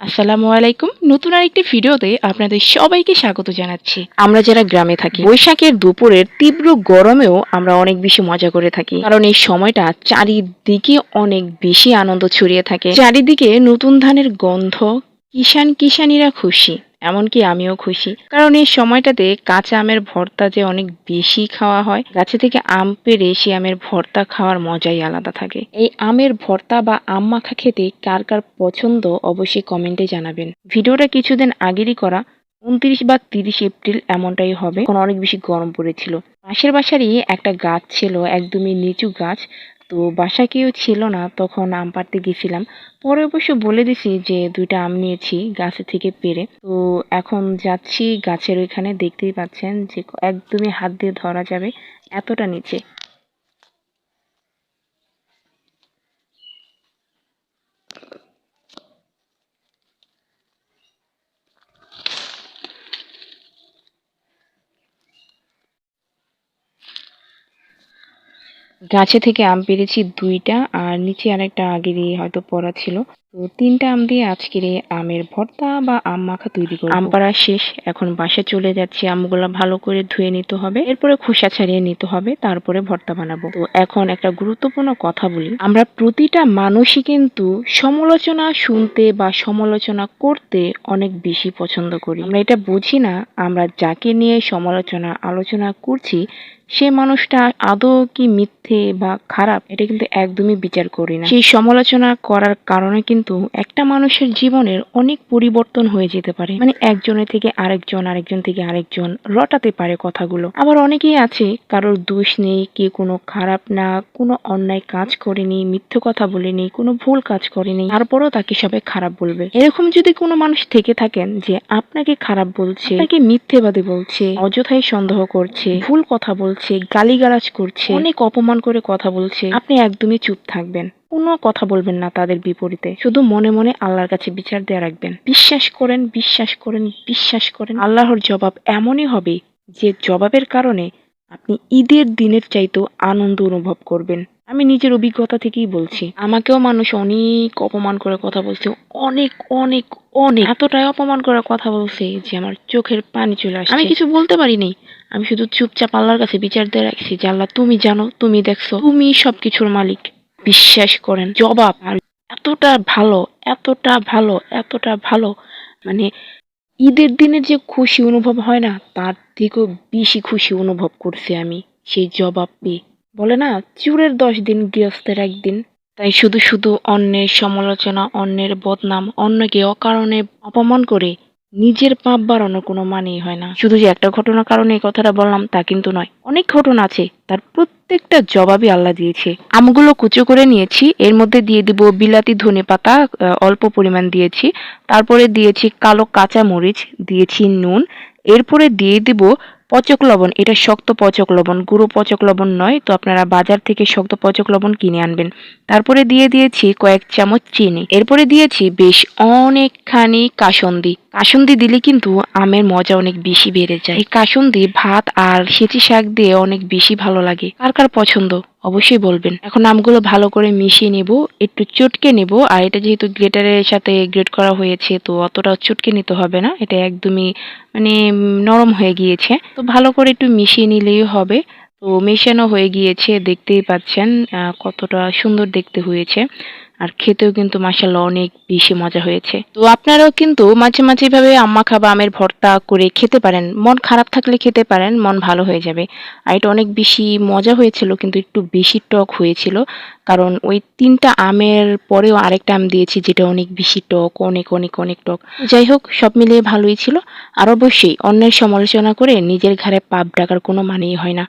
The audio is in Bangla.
আসসালামু আলাইকুম। নতুন আরেকটি ভিডিওতে আপনাদের সবাইকে স্বাগত জানাচ্ছি। আমরা যারা গ্রামে থাকি, বৈশাখের দুপুরের তীব্র গরমেও আমরা অনেক বেশি মজা করে থাকি। কারণ এই সময়টা চারিদিকে অনেক বেশি আনন্দ ছড়িয়ে থাকে। চারিদিকে নতুন ধানের গন্ধ কিষান কিষানিরা খুশি, এমনকি আমিও খুশি। কারণ এই সময়টাতে কাঁচা আমের ভর্তা যে অনেক বেশি খাওয়া হয়, গাছে থেকে আম পেড়ে সেই আমের ভর্তা খাওয়ার মজাই আলাদা থাকে। এই আমের ভর্তা বা আম মাখা খেতে কার কার পছন্দ অবশ্যই কমেন্টে জানাবেন। ভিডিওটা কিছুদিন আগেরই করা, উনত্রিশ বা তিরিশ এপ্রিল এমনটাই হবে। অনেক বেশি গরম পড়েছিল। পাশের বাসারই একটা গাছ ছিল, একদমই নিচু গাছ। তো বাসায় কেউ ছিল না, তখন আম পাড়তে গেছিলাম। পরে অবশ্য বলে দিছি যে দুইটা আম নিয়েছি গাছে থেকে পেরে। তো এখন যাচ্ছি গাছের ওইখানে, দেখতেই পাচ্ছেন যে একদমই হাত দিয়ে ধরা যাবে, এতটা নিচে। গাছে থেকে আম পেরেছি দুইটা, আর নিচে আরেকটা আগেরই হয়তো পড়া ছিল। তো তিনটা আম দিয়ে আজকের আমের ভর্তা বা আম মাখা তৈরি করব। আম পাড়া শেষ। এখন বাসা চলে যাচ্ছি। আমগুলো ভালো করে ধুয়ে নিতে হবে। এরপরে খোসা ছাড়িয়ে নিতে হবে। তারপরে ভর্তা বানাবো। তো এখন একটা গুরুত্বপূর্ণ কথা বলি। আমরা প্রতিটা মানুষই কিন্তু সমালোচনা শুনতে বা সমালোচনা করতে অনেক বেশি পছন্দ করি। আমরা এটা বুঝি না। আমরা যাকে নিয়ে সমালোচনা, আলোচনা করছি সে মানুষটা আদৌ কি মিথ্যে বা খারাপ, এটা কিন্তু একদমই বিচার করি না। সেই সমালোচনা করার কারণে কিন্তু একটা মানুষের জীবনের অনেক পরিবর্তন হয়ে যেতে পারে। মানে একজনের থেকে আরেকজন আরেকজন থেকে আরেকজন রটাতে পারে কথাগুলো। আবার অনেকেই আছে, কারোর দোষ নেই কে কোনো খারাপ না, কোনো অন্যায় কাজ করেনি মিথ্যে কথা বলেনি কোনো ভুল কাজ করেনি তারপরও তাকে সবাই খারাপ বলবে। এরকম যদি কোনো মানুষ থেকে থাকেন যে আপনাকে খারাপ বলছে, আপনাকে মিথ্যেবাদী বলছে, অযথাই সন্দেহ করছে, ভুল কথা বলছে গালিগালাজ করছে। অনেক অপমান করে কথা বলছে। আপনি একদমই চুপ থাকবেন। কোনো কথা বলবেন না তাদের বিপরীতে। শুধু মনে মনে আল্লাহর কাছে বিচার দিয়ে রাখবেন। বিশ্বাস করেন বিশ্বাস করেন বিশ্বাস করেন। আল্লাহর জবাব এমনই হবে যে জবাবের কারণে আপনি ঈদের দিনের চাইতেও আনন্দ অনুভব করবেন। আমি নিজের অভিজ্ঞতা থেকেই বলছি। আমাকেও মানুষ অনেক অপমান করে কথা বলছে। অনেক অনেক অনেক। এতটাই অপমান করার কথা বলছে যে আমার চোখের পানি চলে আসছে। আমি কিছু বলতে পারিনি। আমি শুধু চুপচাপ আল্লাহর কাছে বিচার দিয়ে রাখছি যে আল্লাহ তুমি জানো তুমি দেখছ তুমি সবকিছুর মালিক। বিশ্বাস করেন জবাব। আর এতটা ভালো এতটা ভালো এতটা ভালো মানে ঈদের দিনের যে খুশি অনুভব হয় না তার থেকেও বেশি খুশি অনুভব করছি আমি। সেই জবাব পেয়ে। বলে না চুরের দশ দিন গৃহস্থের একদিন তাই শুধু শুধু অন্যের সমালোচনা, অন্যের বদনাম, অন্যকে অকারণে অপমান করে নিজের পাপ বাড়ানোর কোনো মানেই হয় না। শুধু যে একটা ঘটনার কারণে এই কথাটা বললাম তা কিন্তু নয়। অনেক ঘটনা আছে, তার প্রত্যেকটা জবাবই আল্লাহ দিয়েছে। আমগুলো কুচো করে নিয়েছি, এর মধ্যে দিয়ে দিব বিলাতি ধনে পাতা অল্প পরিমাণ দিয়েছি, তারপরে দিয়েছি কালো কাঁচা মরিচ দিয়েছি নুন, এরপরে দিয়ে দিব পচক লবণ, এটা শক্ত পচক লবণ, গুঁড়ো পচক লবণ নয়, তো আপনারা বাজার থেকে শক্ত পচক লবণ কিনে আনবেন। তারপরে দিয়ে দিয়েছি কয়েক চামচ চিনি। এরপরে দিয়েছি বেশ অনেকখানি কাসন্দি। কাসন্দি দিলে কিন্তু আমের মজা অনেক বেশি বেড়ে যায়। কাসন্দি, ভাত আর সেচি শাক দিয়ে অনেক বেশি ভালো লাগে। কার কার পছন্দ? অবশ্যই বলবেন। এখন আমগুলো ভালো করে মিশিয়ে নেব, একটু চটকে নেব। আর এটা যেহেতু গ্রেটারের সাথে গ্রেট করা হয়েছে, তো অতটা চটকে নিতে হবে না। এটা একদমই মানে নরম হয়ে গিয়েছে। তো ভালো করে একটু মিশিয়ে নিলেই হবে। তো মেশানো হয়ে গিয়েছে, দেখতেই পাচ্ছেন কতটা সুন্দর দেখতে হয়েছে। আর খেতেও কিন্তু মাসাল্লাহ অনেক বেশি মজা হয়েছে। তো আপনারাও কিন্তু মাঝে মাঝে এভাবে আম্মা খাবা, আমের ভর্তা করে খেতে পারেন। মন খারাপ থাকলে খেতে পারেন, মন ভালো হয়ে যাবে। আর এটা অনেক বেশি মজা হয়েছিল, কিন্তু একটু বেশি টক হয়েছিল। কারণ ওই তিনটা আমের পরেও আরেকটা আম দিয়েছি, যেটা অনেক বেশি টক, অনেক অনেক অনেক টক। যাই হোক, সব মিলিয়ে ভালোই ছিল। আর অবশ্যই অন্যের সমালোচনা করে নিজের ঘাড়ে পাপ ডাকার কোনো মানেই হয় না।